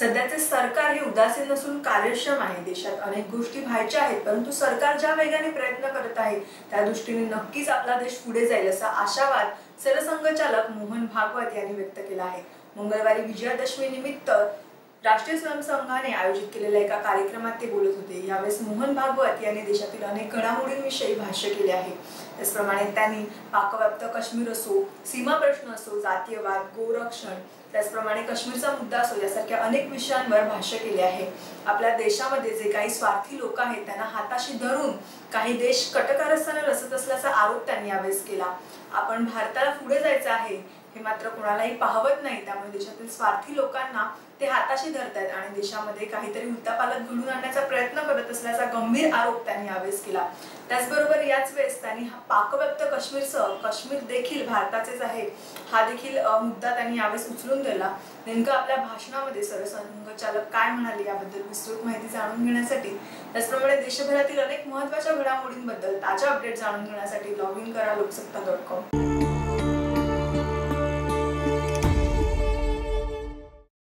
सध्याचे सरकार हे उदासीन नसून कार्यक्षम आहे. देशात अनेक गोष्टी व्हायच्या आहेत परंतु सरकार ज्या वेगाने प्रयत्न करत आहे त्या दृष्टीने नक्कीच आपला देश पुढे जाईल असा आशावाद सरसंघचालक मोहन भागवत यांनी व्यक्त केला आहे. मंगळवारी विजयादशमी निमित्त राष्ट्रीय स्वयंसंघाने आयोजित केलेल्या एका कार्यक्रमात ते बोलत होते. यावेळेस मोहन भागवत यांनी देशातील अनेक घडामोडींविषयी भाष्य केले आहे. त्याचप्रमाणे त्यांनी पाकव्याप्त काश्मीर असो सीमा प्रश्न असो जातीयवाद गोरक्षण त्याचप्रमाणे काश्मीरचा मुद्दा असो यासारख्या अनेक विषयांवर भाष्य केले आहे. आपल्या देशामध्ये जे काही स्वार्थी लोक आहेत त्यांना हाताशी धरून काही देश कटकारस्थानं रचत असल्याचा आरोप त्यांनी यावेळेस केला. आपण भारताला पुढे जायचं आहे हे मात्र कोणालाही पाहवत नाही. त्यामुळे देशातील स्वार्थी लोकांना ते हाताशी धरतायत आणि देशामध्ये काहीतरी उलटापालट घडून आणण्याचा प्रयत्न करत असल्याचा गंभीर आरोप त्यांनी यावेळेस केला. त्याचबरोबर याच वेळेस त्यांनी हा पाकव्याप्त काश्मीरसह काश्मीर देखील भारताचेच आहे हा देखील मुद्दा त्यांनी यावेळेस उचलून दिला नेमकं आपल्या भाषणामध्ये सरसंघचालक काय म्हणाले याबद्दल विस्तृत माहिती जाणून घेण्यासाठी त्याचप्रमाणे देशभरातील अनेक महत्त्वाच्या घडामोडींबद्दल ताज्या अपडेट जाणून घेण्यासाठी लॉग इन करा लोकसत्ता डॉट कॉम